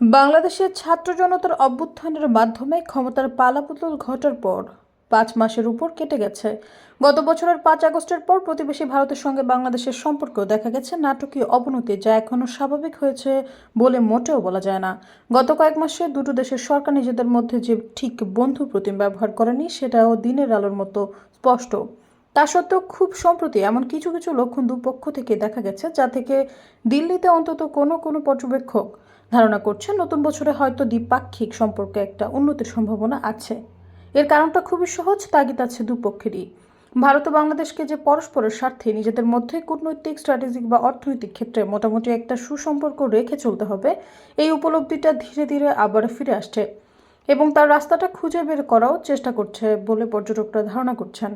বাংলাদেশের ছাত্র জনতার অভ্যুত্থানের মাধ্যমে ক্ষমতার পালাবদল ঘটার পর পাঁচ মাসের উপর কেটে গেছে। গত বছরের পাঁচ আগস্টের পর প্রতিবেশী ভারতের সঙ্গে বাংলাদেশের সম্পর্ক দেখা গেছে। নাটকীয় অবনতি যা এখনও স্বাভাবিক হয়েছে বলে মোটেও বলা যায় না। গত কয়েক মাসে দুটো দেশের সরকার নিজেদের মধ্যে যে ঠিক বন্ধু প্রতিম ব্যবহার করেনি, সেটাও দিনের আলোর মতো স্পষ্ট। তা সত্ত্বেও খুব সম্প্রতি এমন কিছু কিছু লক্ষণ দুপক্ষ থেকে দেখা গেছে, যা থেকে দিল্লিতে অন্তত কোনো কোনো পর্যবেক্ষক ধারণা করছেন নতুন বছরে হয়তো দ্বিপাক্ষিক সম্পর্কে একটা উন্নতির সম্ভাবনা আছে। এর কারণটা খুবই সহজ, তাগিদ আছে দুপক্ষেরই। ভারত ও বাংলাদেশকে যে পরস্পরের স্বার্থে নিজেদের মধ্যে কূটনৈতিক, স্ট্র্যাটেজিক বা অর্থনৈতিক ক্ষেত্রে মোটামুটি একটা সুসম্পর্ক রেখে চলতে হবে, এই উপলব্ধিটা ধীরে ধীরে আবার ফিরে আসছে এবং তার রাস্তাটা খুঁজে বের করাও চেষ্টা করছে বলে পর্যটকরা ধারণা করছেন।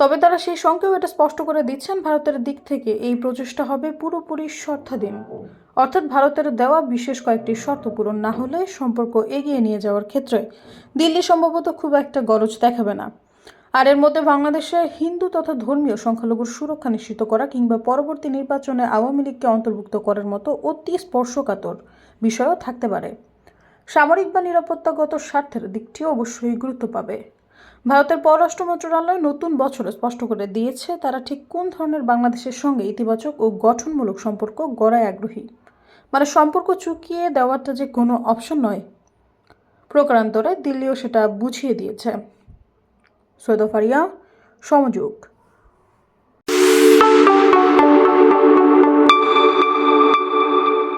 তবে তারা সেই সঙ্গেও এটা স্পষ্ট করে দিচ্ছেন, ভারতের দিক থেকে এই প্রচেষ্টা হবে পুরোপুরি শর্তাধীন অর্থাৎ ভারতের দেওয়া বিশেষ কয়েকটি শর্ত পূরণ না হলে সম্পর্ক এগিয়ে নিয়ে যাওয়ার ক্ষেত্রে দিল্লি সম্ভবত খুব একটা গরজ দেখাবে না। আর এর মধ্যে বাংলাদেশে হিন্দু তথা ধর্মীয় সংখ্যালঘুর সুরক্ষা নিশ্চিত করা কিংবা পরবর্তী নির্বাচনে আওয়ামী লীগকে অন্তর্ভুক্ত করার মতো অতি স্পর্শকাতর বিষয়ও থাকতে পারে। সামরিক বা নিরাপত্তাগত স্বার্থের দিকটিও অবশ্যই গুরুত্ব পাবে। ভারতের পররাষ্ট্র মন্ত্রণালয় নতুন বছর স্পষ্ট করে দিয়েছে তারা ঠিক কোন ধরনের বাংলাদেশের সঙ্গে ইতিবাচক ও গঠনমূলক সম্পর্ক গড়ায় আগ্রহী। মানে সম্পর্ক চুকিয়ে দেওয়াটা যে কোনো অপশন নয়। প্রকারান্তরে দিল্লিও সেটা বুঝিয়ে দিয়েছে। সৈয়দ ফারিয়া সমযোগ।